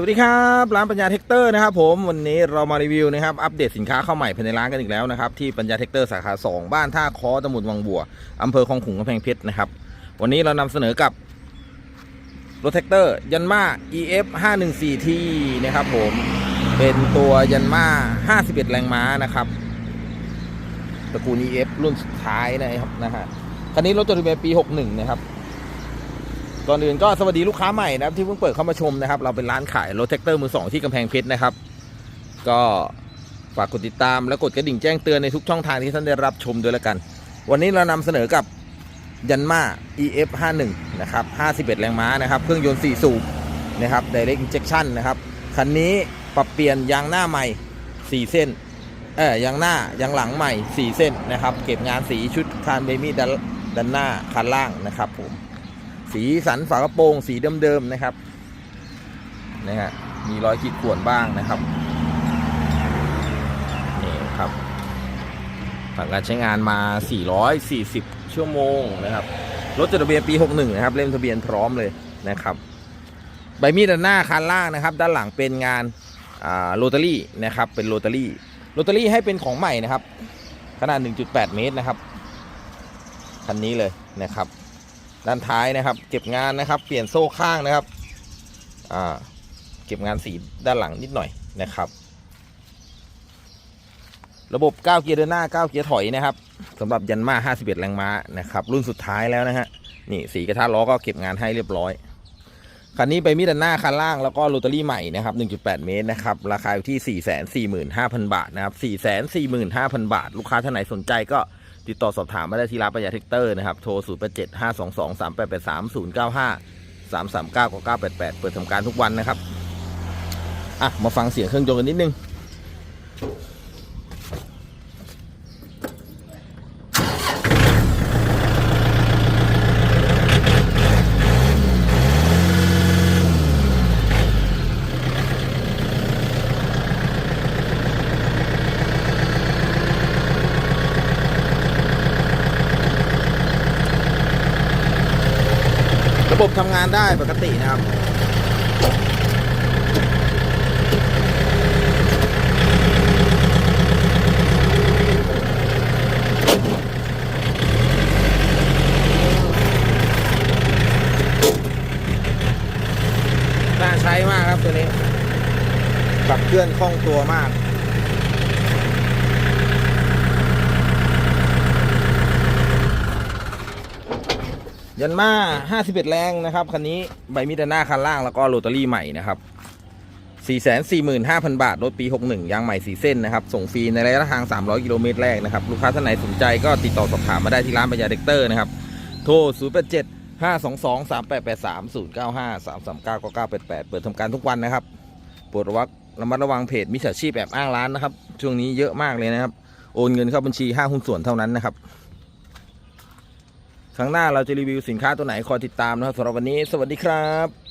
สวัสดีครับร้านปัญญาเทคเตอร์นะครับผมวันนี้เรามารีวิวนะครับอัปเดตสินค้าเข้าใหม่ภายในร้านกันอีกแล้วนะครับที่ปัญญาเทคเตอร์สาขา 2 บ้านท่าคอตำบลวังบัวอำเภอคลองขุงกำแพงเพชรนะครับวันนี้เรานำเสนอกับรถแท็กเตอร์ยันมา EF 514 T นะครับผมเป็นตัวยันมา51 แรงม้านะครับตระกูล EF รุ่นสุดท้ายนะครับนะฮะคันนี้รถจดทะเบียนปี 61 นะครับ ก่อนอื่นก็สวัสดีลูกค้าใหม่นะครับที่เพิ่งเปิดเข้ามาชมนะครับ เราเป็นร้านขายรถแท็กเตอร์มือสองที่กำแพงเพชรนะครับ ก็ฝากกดติดตามและกดกระดิ่งแจ้งเตือนในทุกช่องทางที่ท่านได้รับชมด้วยละกัน วันนี้เรานำเสนอกับยันมา EF 51นะครับ51 แรงม้านะครับ เครื่องยนต์4สูบนะครับ Direct Injection นะครับ คันนี้ปรับเปลี่ยนยางหน้าใหม่ 4 เส้นเออยางหน้ายางหลังใหม่ 4 เส้นนะครับ เก็บงานสีชุดคานเบมี่ด้านด้านหน้าคันล่างนะครับผม สีสันฝากระโปรง สีเดิมๆนะครับนะฮะมีรอยขีดข่วนบ้างนะครับนี่ครับผ่านการใช้งานมา 440 ชั่วโมงนะครับรถจดทะเบียนปี 61 นะครับ เล่มทะเบียนพร้อมเลยนะครับ ใบมีดด้านหน้าคันล่างนะครับ ด้านหลังเป็นงานโรตารี่นะครับ เป็นโรตารี่โรตารี่ให้เป็นของใหม่นะครับ ขนาด 1.8 เมตรนะครับ คันนี้เลยนะครับ ด้านท้ายนะครับ เก็บงานนะครับ เปลี่ยนโซ่ข้างนะครับอ่าเก็บงานสีด้านหลังนิดหน่อยนะครับ ระบบ9เกียร์เดินหน้า9เกียร์ถอยนะครับสำหรับยันมา 51 แรงม้านะครับ รุ่นสุดท้ายแล้วนะฮะนี่สีกระทะล้อก็เก็บงานให้เรียบร้อยคันนี้ไปมีด้านหน้าคันล่างแล้วก็โรตารี่ใหม่นะครับ 1.8 เมตรนะครับ ราคาอยู่ที่ 445,000 บาทนะครับ 445,000 บาท ลูกค้าท่านไหนสนใจก็ ติดต่อสอบถามมาได้ที่ร้านปัญญาเทคเตอร์นะครับ โทร 0 8 7 5 2 2 3 8 8 3 0 9 5 3 3 9 9 9 8 8 เปิดทำการทุกวันนะครับ อะ มาฟังเสียงเครื่องยนต์กันนิดนึง ระบบทำงานได้ปกตินะครับ น่าใช้มากครับตัวนี้ขับเคลื่อนคล่องตัวมาก ยันมา51แรงนะครับคันนี้ใบมิดาน่าคันล่างแล้วก็โรตารี่ใหม่นะครับ445,000บาท รถปี61ยางใหม่4เส้นนะครับ ส่งฟรีในระยะทาง300กิโลเมตรแรกนะครับ ลูกค้าท่านไหนสนใจก็ติดต่อสอบถามมาได้ที่ร้านปัญญาเด็กเตอร์นะครับ โทร087 522 3883 095 339 9988เปิดทำการทุกวันนะครับโปรดระวังระมัดระวังเพจมิจฉาชีพแอบอ้างร้านนะครับ ช่วงนี้เยอะมากเลยนะครับ โอนเงินเข้าบัญชี5หุ้นส่วนเท่านั้นนะครับ ครั้งหน้าเราจะรีวิวสินค้าตัวไหนคอยติดตามนะครับสำหรับวันนี้ สวัสดีครับ